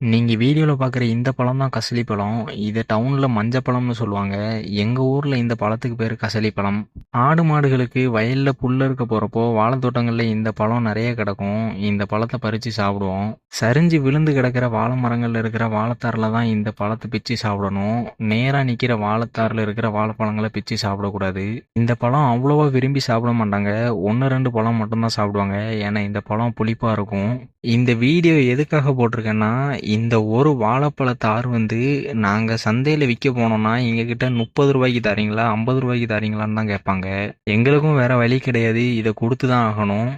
நீங்க வீடியோல பார்க்குற இந்த பழம் தான் கசலி பழம். இத டவுன்ல மஞ்ச பழம்னு சொல்லுவாங்க. எங்க ஊர்ல இந்த பழத்துக்கு பேரு கசலி பழம். ஆடு, மாடுகளுக்கு வயல்ல புல் இருக்க போறப்போ வாழைத்தோட்டங்களில் இந்த பழம் நிறைய கிடக்கும். இந்த பழத்தை பறிச்சு சாப்பிடுவோம். சரிஞ்சு விழுந்து கிடக்கிற வாழை மரங்கள்ல இருக்கிற வாழைத்தாரில் தான் இந்த பழத்தை பிச்சு சாப்பிடணும். நேரா நிக்கிற வாழைத்தாரில் இருக்கிற வாழைப்பழங்களை பிச்சு சாப்பிடக்கூடாது. இந்த பழம் அவ்வளோவா விரும்பி சாப்பிட மாட்டாங்க. ஒன்று, ரெண்டு பழம் மட்டும்தான் சாப்பிடுவாங்க. ஏன்னா இந்த பழம் புளிப்பா இருக்கும். இந்த வீடியோ எதுக்காக போட்டிருக்கேன்னா, இந்த ஒரு வாழைப்பழத்தார் வந்து நாங்கள் சந்தையில் விற்க போனோம்னா, எங்ககிட்ட முப்பது ரூபாய்க்கு தரீங்களா ஐம்பது ரூபாய்க்கு தரீங்களான்னு தான் கேட்பாங்க. எங்களுக்கும் வேற வழி கிடையாது. இதை கொடுத்து தான் ஆகணும்.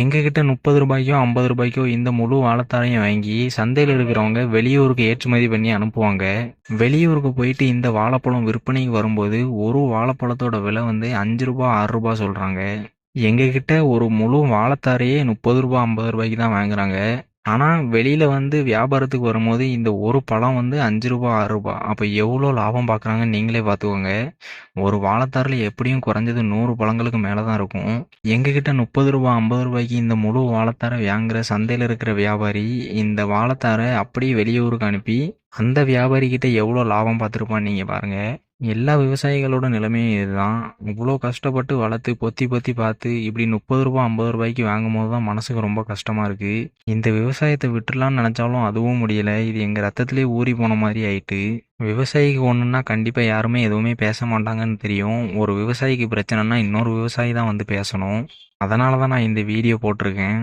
எங்ககிட்ட முப்பது ரூபாய்க்கோ ஐம்பது ரூபாய்க்கோ இந்த முழு வாழைத்தாரையும் வாங்கி சந்தையில் இருக்கிறவங்க வெளியூருக்கு ஏற்றுமதி பண்ணி அனுப்புவாங்க. வெளியூருக்கு போயிட்டு இந்த வாழைப்பழம் விற்பனைக்கு வரும்போது ஒரு வாழைப்பழத்தோட விலை வந்து அஞ்சு ரூபா ஆறு ரூபா சொல்கிறாங்க எங்ககிட்ட ஒரு முழு வாழைத்தாரையே முப்பது ரூபா ஐம்பது ரூபாய்க்கு தான் வாங்குறாங்க. ஆனால் வெளியில் வந்து வியாபாரத்துக்கு வரும்போது இந்த ஒரு பழம் வந்து அஞ்சு ரூபா ஆறு ரூபா அப்போ எவ்வளோ லாபம் பார்க்குறாங்கன்னு நீங்களே பார்த்துக்கோங்க. ஒரு வாழைத்தாரில் எப்படியும் குறைஞ்சது நூறு பழங்களுக்கு மேலே தான் இருக்கும். எங்ககிட்ட முப்பது ரூபா ஐம்பது ரூபாய்க்கு இந்த முழு வாழைத்தாரை வாங்குற சந்தையில் இருக்கிற வியாபாரி இந்த வாழைத்தாரை அப்படியே வெளியூருக்கு அனுப்பி அந்த வியாபாரிக்கிட்ட எவ்வளோ லாபம் பார்த்துருப்பான்னு நீங்கள் பாருங்கள் எல்லா விவசாயிகளோட நிலைமையும் இதுதான். இவ்வளோ கஷ்டப்பட்டு வளர்த்து பொத்தி பொத்தி பார்த்து இப்படி ரூ. 30, ரூ. 50க்கு வாங்கும்போது தான் மனசுக்கு ரொம்ப கஷ்டமா இருக்கு. இந்த விவசாயத்த விட்டுறலாம்னு நினச்சாலும் அதுவும் முடியல. இது எங்க ரத்தத்திலேயே ஊறி போன மாதிரி ஆயிட்டு. விவசாயிக்கு ஒண்ணுன்னா கண்டிப்பா யாருமே எதுவுமே பேச மாட்டாங்கன்னு தெரியும். ஒரு விவசாயிக்கு பிரச்சனைன்னா இன்னொரு விவசாயி தான் வந்து பேசணும். அதனால தான் நான் இந்த வீடியோ போட்டிருக்கேன்.